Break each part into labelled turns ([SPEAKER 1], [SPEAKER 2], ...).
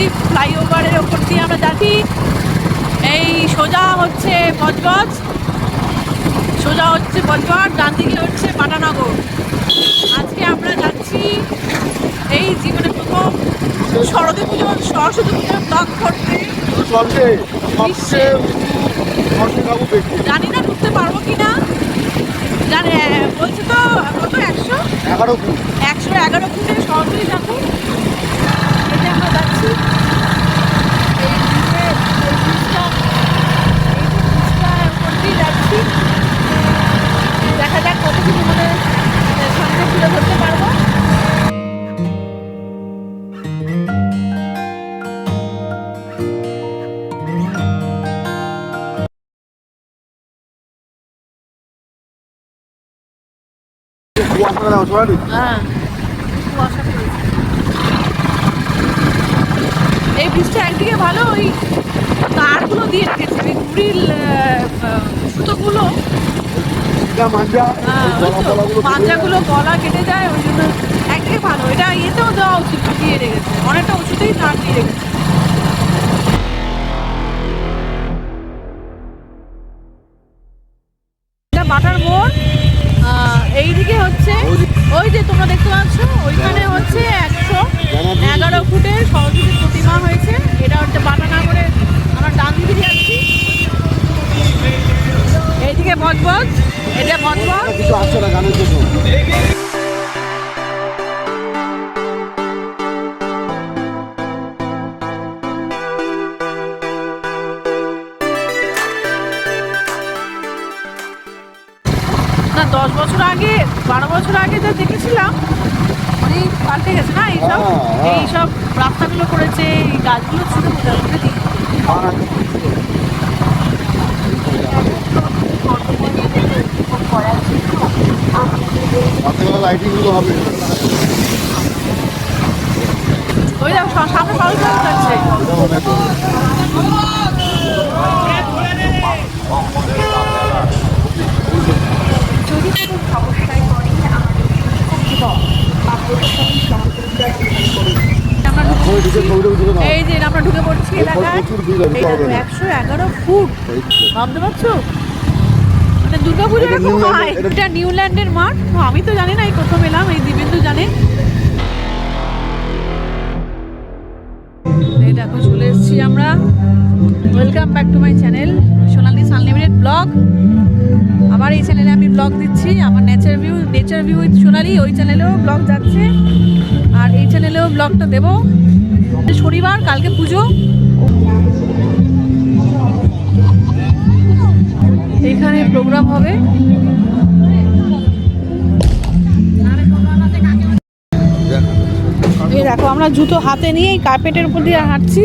[SPEAKER 1] Intercity ফ্লাইওভারের ওপর দিয়ে আমরা যাচ্ছি এই সোজা হচ্ছে বজবজ সোজা হচ্ছে বজবজ ডান দিকে হচ্ছে পাটানগর। আজকে আমরা যাচ্ছি এই জীবনে প্রথম শরৎ পুজো সরস্বতী পুজোর ব্লগ করতে। জানি না ঢুকতে পারব কি না জানে বলছে তো কত একশো?
[SPEAKER 2] এগারো ফুট।
[SPEAKER 1] একশো এগারো ফুটে সরস্বতী ঠাকুর এতে আমরা যাচ্ছি এই ব্রিজে এই ব্রিজটা এই যে ব্রিজটার উপর দিয়ে যাচ্ছি হ্যাঁ এই ব্রিজটা একদিকে ভালো ওই তারগুলো দিয়ে রেখেছে ওই ঘুড়ির সুতোগুলো।
[SPEAKER 2] মাঞ্জা।
[SPEAKER 1] হ্যাঁ, ওই
[SPEAKER 2] গলা
[SPEAKER 1] কেটে যায় ওই জন্য একটাই ভালো। এটা ইয়েতেও দেওয়া উচিত দিয়ে রেখেছে অনেকটা উঁচুতেই তার দিয়ে রেখেছে বারো বছর আগে যা দেখেছিলাম অনেক পাল্টে গেছে। না এইসব। এইসব রাস্তাগুলো করেছে এই গাছগুলো ছিল মোটামুটি
[SPEAKER 2] হবে।
[SPEAKER 1] ওই দেখো সামনে পালস যাচ্ছে এই যে আমরা ঢুকে পড়ছি এলাকায়। একশো এগারো ফুট। ভাবতে পারছ? দুর্গাপুজো এরকম হয়
[SPEAKER 2] এটা-
[SPEAKER 1] নিউল্যান্ডের মাঠ। আমি তো জানি না এই প্রথম এলাম এই দিবেন্দু জানে। এই দেখো চলে এসেছি আমরা। Welcome back to my channel Sonali unlimited vlog আবার এই চ্যানেলে আমি ব্লগ দিচ্ছি। আমার nature view nature view with Sonali ওই চ্যানেলেও ব্লগ যাচ্ছে। আর এই চ্যানেলেও ব্লগটা দেবো। শনিবার কালকে পুজো। এখানে প্রোগ্রাম হবে। এই দেখো আমরা জুতো হাতে নিয়ে এই কার্পেটের উপর দিয়ে হাঁটছি।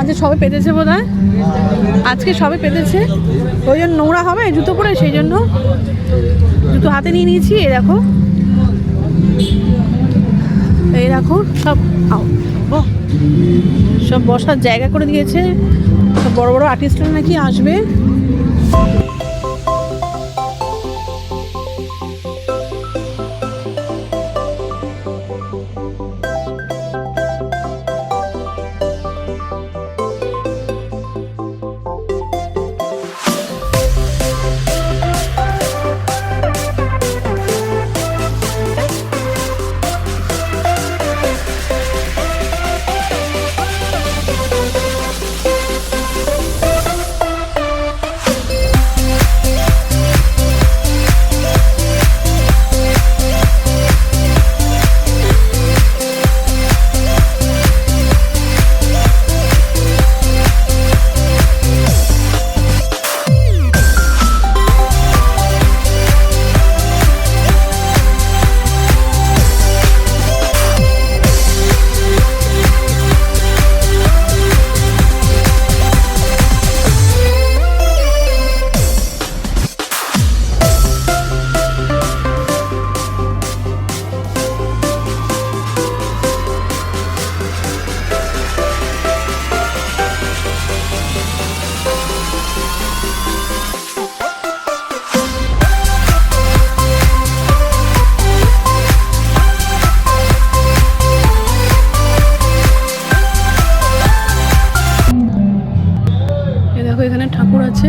[SPEAKER 1] আজকে সবে পেতেছে বোধ আজকে সবে পেতেছে। ওই জন্য নোংরা হবে জুতো পরে সেই জন্য জুতো হাতে নিয়ে নিয়েছি এই দেখো। এই দেখো সব আও, সব বসার জায়গা করে দিয়েছে। সব বড় বড় আর্টিস্টরা নাকি আসবে। দেখো এখানে ঠাকুর আছে।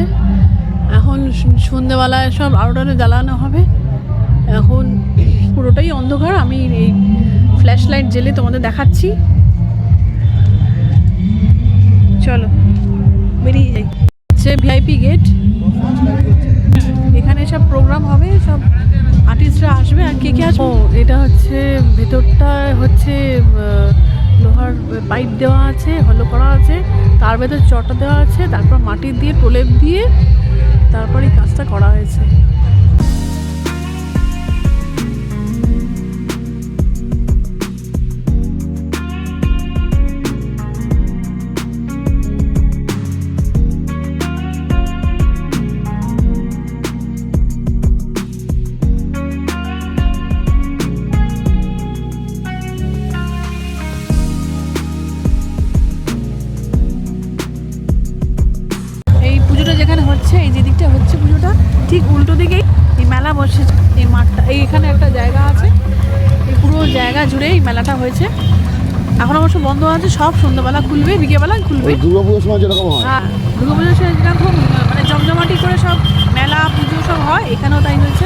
[SPEAKER 1] এখন সন্ধ্যেবেলায় সব আরও জ্বালানো হবে। এখন পুরোটাই অন্ধকার। আমি এই ফ্ল্যাশ লাইট জেলে তোমাদের দেখাচ্ছি। চলো, বেরিয়ে যাই। হচ্ছে ভিআইপি গেট এখানে সব প্রোগ্রাম হবে, সব আর্টিস্টরা আসবে। আর কে কে আসবে? এটা হচ্ছে ভেতরটা হচ্ছে লোহার পাইপ দেওয়া আছে, হলো করা আছে, তার ভেতর চটা দেওয়া আছে, তারপর মাটি দিয়ে প্রলেপ দিয়ে তারপর এই কাজটা করা হয়েছে। জায়গা জুড়ে এই মেলাটা হয়েছে। এখন অবশ্য বন্ধ আছে সব সন্ধ্যাবেলা খুলবে বিকেবেলা খুলবে।
[SPEAKER 2] দুর্গাপুজোর দুর্গা পুজোর সময় যেরকম হয়।
[SPEAKER 1] হ্যাঁ দুর্গা পুজোর যেরকম মানে জমজমাটি করে সব মেলা পুজো সব হয় এখানেও তাই হয়েছে।